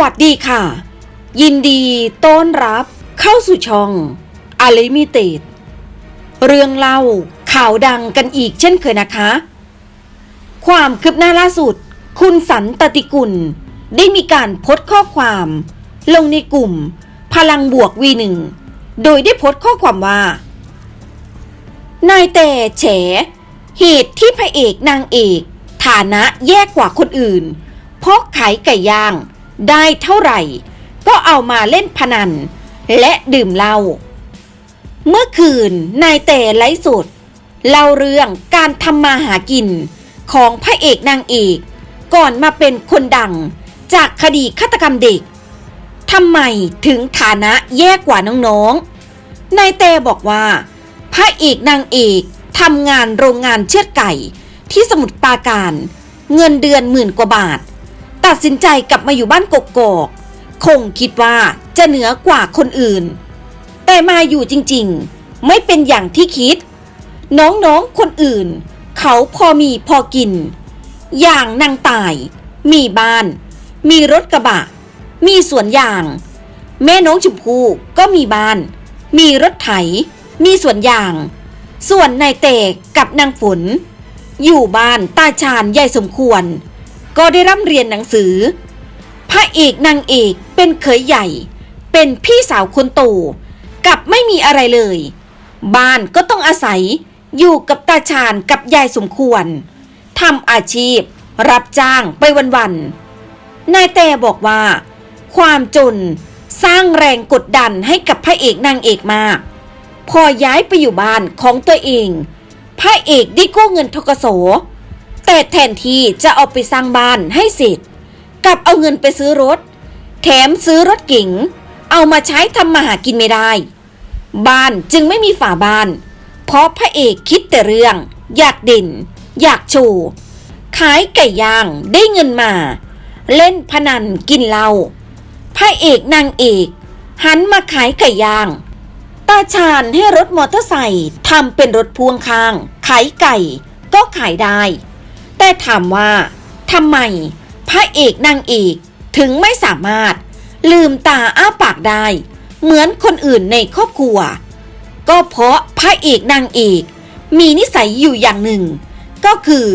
สวัสดีค่ะ ยินดีต้อนรับเข้าสู่ช่องอาลิมิเต็ดเรื่องเล่าข่าวดังกันอีกเช่นเคยนะคะ ความคืบหน้าล่าสุด คุณสันตติกุล ได้มีการโพสต์ข้อความ ลงในกลุ่ม พลังบวกวีหนึ่งโดยได้โพสต์ข้อความว่า นายแต่แฉ เหตุที่พระเอกนางเอก ฐานะแย่กว่าคนอื่นเพราะขายไก่ย่าง ได้เท่าไหร่ ก็เอามาเล่นพนัน และดื่มเหล้าเมื่อคืนนายแต่ไลฟ์สดเล่าเรื่องการทำมาหากินของพระเอกนางเอกก่อนมาเป็นคนดังจากคดีฆาตกรรมเด็กทำไมถึงฐานะแย่กว่าน้องๆนายแต่บอกว่า พระเอกนางเอกทำงานโรงงานเชือดไก่ที่สมุทรปราการ เงินเดือนหมื่นกว่าบาท ตัดสินใจกลับมาอยู่บ้านกกอกคงคิดว่าจะเหนือกว่าคนอื่น แต่มาอยู่จริงๆ ไม่เป็นอย่างที่คิด น้องๆคนอื่น เขาพอมีพอกิน อย่างนางตาย มีบ้าน มีรถกระบะ มีสวนยาง แม่น้องชมพู่ก็มีบ้าน มีรถไถ มีสวนยาง ส่วนนายเตกกับนางฝน อยู่บ้านตาชาญใหญ่สมควร ก็ได้ร่ำเรียนหนังสือ พระเอกนางเอกเป็นเขยใหญ่ เป็นพี่สาวคนโตกับไม่มีอะไรเลย บ้านก็ต้องอาศัยอยู่กับตาชาญกับยายสมควรทำอาชีพ รับจ้างไปวันๆนายแต่บอกว่า ความจนสร้างแรงกดดันให้กับพระเอกนางเอกมาก พอย้ายไปอยู่บ้านของตัวเอง พระเอกได้กู้เงินทก สแต่แทนที่จะเอาไปสร้างบ้านให้เสร็จกลับเอาเงินไปซื้อรถ แถมซื้อรถเก๋งเอามาใช้ทำมาหากินไม่ได้ บ้านจึงไม่มีฝาบ้าน เพราะพระเอกคิดแต่เรื่อง อยากเด่น อยากโชว์ขายไก่ย่างได้เงินมา เล่นพนันกินเหล้าพระเอกนางเอก หันมาขายไก่ย่างตาชาญให้รถมอเตอร์ไซค์ทำเป็นรถพ่วงข้าง ขายไก่ก็ขายได้ แต่ถามว่าทำไมพระเอกนางเอกถึงไม่สามารถลืมตาอ้าปากได้ เหมือนคนอื่นในครอบครัว ก็เพราะพระเอกนางเอกมีนิสัยอยู่อย่างหนึ่ง ก็คือ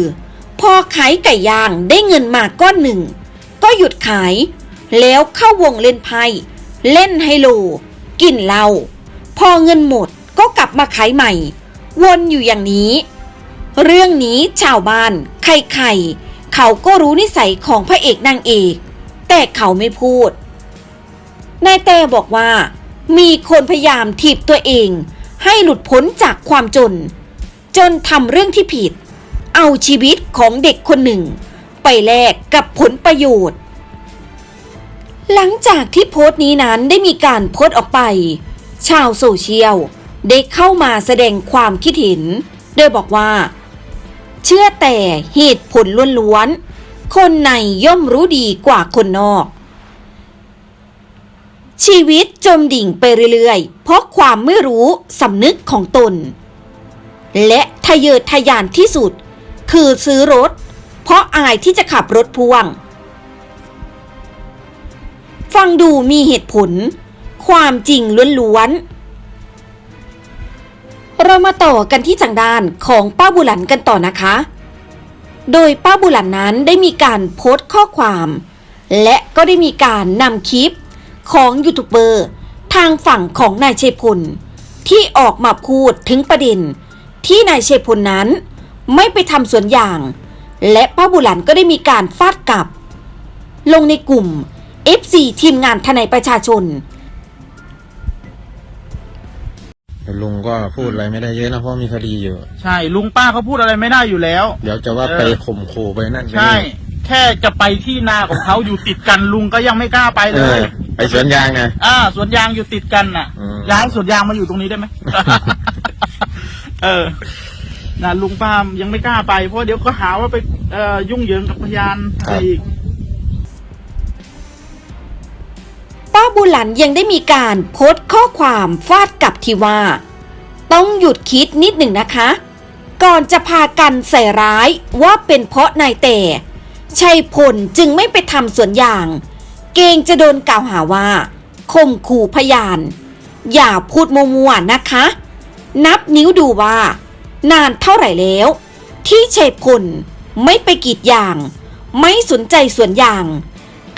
พอขายไก่ย่างได้เงินมาก้อนหนึ่ง ก็หยุดขาย แล้วเข้าวงเล่นไพ่เล่นไฮโล กินเหล้าพอเงินหมดก็กลับมาขายใหม่ วนอยู่อย่างนี้ เรื่องนี้ชาวบ้าน ใครๆเขาก็รู้นิสัยของพระเอกนางเอก แต่เขาไม่พูด นายแต่บอกว่า มีคนพยายามถีบตัวเอง ให้หลุดพ้นจากความจน จนทำเรื่องที่ผิด เอาชีวิตของเด็กคนหนึ่ง ไปแลกกับผลประโยชน์ หลังจากที่โพสต์นี้นั้นได้มีการโพสต์ออกไป ชาวโซเชียลได้เข้ามาแสดงความคิดเห็นโดยบอกว่า เชื่อแต่เหตุผลล้วนๆ คนในย่อมรู้ดีกว่าคนนอก ชีวิตจมดิ่งไปเรื่อยๆ เพราะความไม่รู้สำนึกของตน และทะเยอทะยานที่สุด คือซื้อรถ เพราะอายที่จะขับรถพ่วง ฟังดูมีเหตุผล ความจริงล้วนๆ เรามาต่อกันที่จังด้านของป้าบุหลันกันต่อนะคะ โดยป้าบุหลันนั้นได้มีการโพสต์ข้อความ และก็ได้มีการนำคลิปของยูทูบเบอร์ทางฝั่งของนายเชยพลที่ออกมาพูดถึงประเด็น ที่นายเชยพลนั้น ไม่ไปทำสวนยาง และป้าบุหลันก็ได้มีการฟาดกลับ ลงในกลุ่ม FC ทีมงานทนายประชาชน ลุงก็พูดอะไรไม่ได้เยอะนะเพราะมีคดีอยู่ ใช่ลุงป้าเขาพูดอะไรไม่ได้อยู่แล้ว เดี๋ยวจะว่าเออไปข่มขู่ไปนั่นไปใช่นี่แค่จะไปที่นาของเขา อยู่ติดกันลุงก็ยังไม่กล้าไปเอเลอย ไปสวนยางไงอ่าสวนยางอยู่ติดกันน่ะ อืม ย้ายสวนยางมาอยู่ตรงนี้ได้ไหม เออนะลุงป้ายังไม่กล้าไปเพราะเดี๋ยวก็หาว่าไปเอ่อยุ่งเหยิงกับพยานอะไรอีก ป้าบุหลันยังได้มีการโพสต์ข้อความฟาดกับที่ว่า ต้องหยุดคิดนิดหนึ่งนะคะ ก่อนจะพากันใส่ร้ายว่าเป็นเพราะนายแต่ชัยพลจึงไม่ไปทำสวนยาง เกงจะโดนกล่าวหาว่าข่มขู่พยาน อย่าพูดมัวๆนะคะ นับนิ้วดูว่า นานเท่าไหร่แล้ว ที่ชัยพลไม่ไปกรีดยาง ไม่สนใจสวนยาง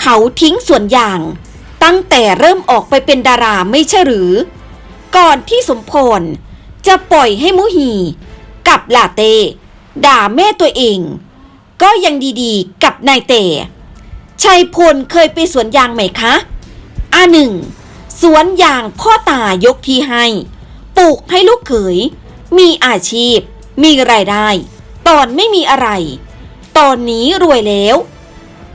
เขาทิ้งสวนยาง ตั้งแต่เริ่มออกไปเป็นดาราไม่ใช่หรือ ก่อนที่สมพรจะปล่อยให้มุหีกับลาเต้ด่าแม่ตัวเอง ก็ยังดีๆ กับนายเตชัยพลเคยไปสวนยางไหมคะอ่าหนึ่งสวนยางพ่อตายกที่ให้ ปลูกให้ลูกเขย มีอาชีพ มีรายได้ ตอนไม่มีอะไร ตอนนี้รวยแล้ว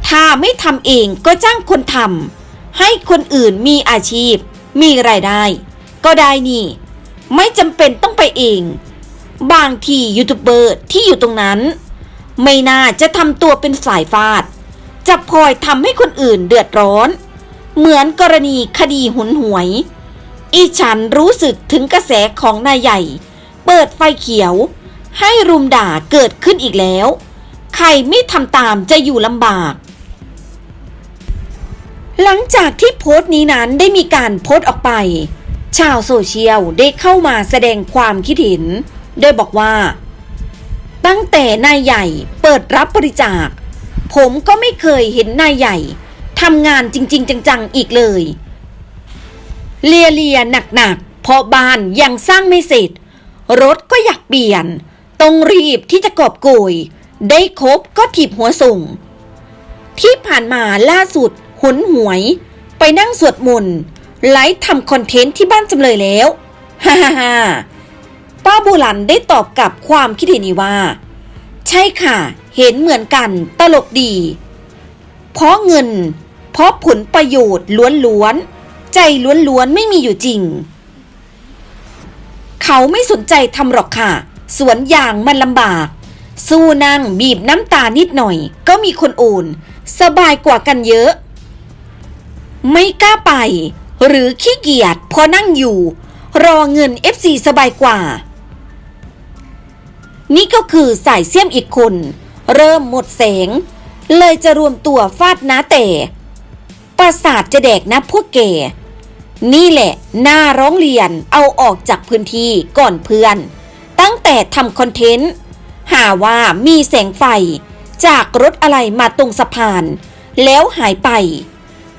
ถ้าไม่ทำเองก็จ้างคนทำ ให้คนอื่นมีอาชีพ มีรายได้ ก็ได้นี่ ไม่จำเป็นต้องไปเอง บางทียูทูบเบอร์ที่อยู่ตรงนั้น ไม่น่าจะทำตัวเป็นสายฟาด จะพลอยทำให้คนอื่นเดือดร้อน เหมือนกรณีคดีหุนหวย อีฉันรู้สึกถึงกระแสของนายใหญ่ เปิดไฟเขียว ให้รุมด่าเกิดขึ้นอีกแล้ว ใครไม่ทำตามจะอยู่ลำบาก หลังจากที่โพสต์นี้นั้นได้มีการโพสต์ออกไป ชาวโซเชียลได้เข้ามาแสดงความคิดเห็น โดยบอกว่า ตั้งแต่นายใหญ่เปิดรับบริจาค ผมก็ไม่เคยเห็นนายใหญ่ทำงานจริง ๆ จัง ๆ อีกเลย เลียเลียหนักๆเพราะบ้านยังสร้างไม่เสร็จ รถก็อยากเปลี่ยนต้องรีบที่จะกอบโกย ได้ครบก็ถีบหัวส่ง ที่ผ่านมาล่าสุด หุนหวย ไปนั่งสวดมนต์ไลฟ์ทำคอนเทนต์ที่บ้านจำเลยแล้วฮ่าฮ่าฮ่าป้าบุหลันได้ตอบกลับความคิดเห็นนี้ว่า ใช่ค่ะ เห็นเหมือนกันตลกดี เพราะเงิน เพราะผลประโยชน์ล้วนๆ ใจล้วนๆ ไม่มีอยู่จริง เขาไม่สนใจทำหรอกค่ะ สวนยางมันลำบาก สู้นั่งบีบน้ำตานิดหน่อย ก็มีคนโอน สบายกว่ากันเยอะ ไม่กล้าไป หรือขี้เกียจพอนั่งอยู่ รอเงิน FC สบายกว่า นี่ก็คือสายเสี้ยมอีกคน เริ่มหมดแสง เลยจะรวมตัวฟาดน้าแต่ประสาทจะแดกนะพวกแกนี่แหละหน้าร้องเรียนเอาออกจากพื้นที่ก่อนเพื่อน ตั้งแต่ทำคอนเทนต์ หาว่ามีแสงไฟจากรถอะไรมาตรงสะพาน แล้วหายไป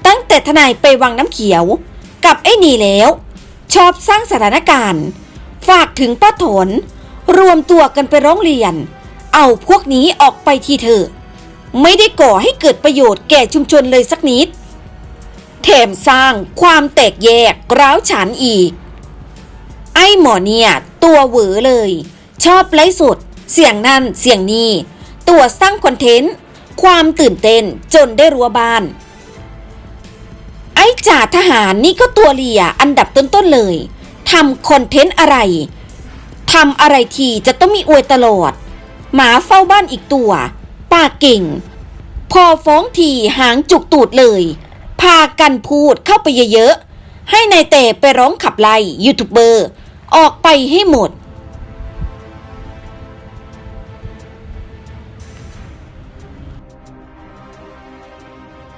ตั้งแต่ทนายไปวังน้ำเขียว กับไอ้นี่แล้ว ชอบสร้างสถานการณ์ ฝากถึงป้าถนรวมตัวกันไปร้องเรียน เอาพวกนี้ออกไปทีเถอะไม่ได้ก่อให้เกิดประโยชน์แก่ชุมชนเลยสักนิด แถมสร้างความแตกแยกร้าวฉานอีก ไอ้หมอเนี่ย ตัวเหวอเลย ชอบไลฟ์สดเสียงนั่นเสียงนี้ ตัวสร้างคอนเทนต์ ความตื่นเต้นจนได้รัวบ้าน จ่าทหารนี่ก็ตัวเลียอันดับต้นๆเลยทำคอนเทนต์อะไรทำอะไรทีจะต้องมีอวยตลอด หมาเฝ้าบ้านอีกตัว ปากเก่ง พอฟ้องทีหางจุกตูดเลย พากันพูดเข้าไปเยอะๆ ให้นายแต่ไปร้องขับไล่ยูทูบเบอร์ ออกไปให้หมด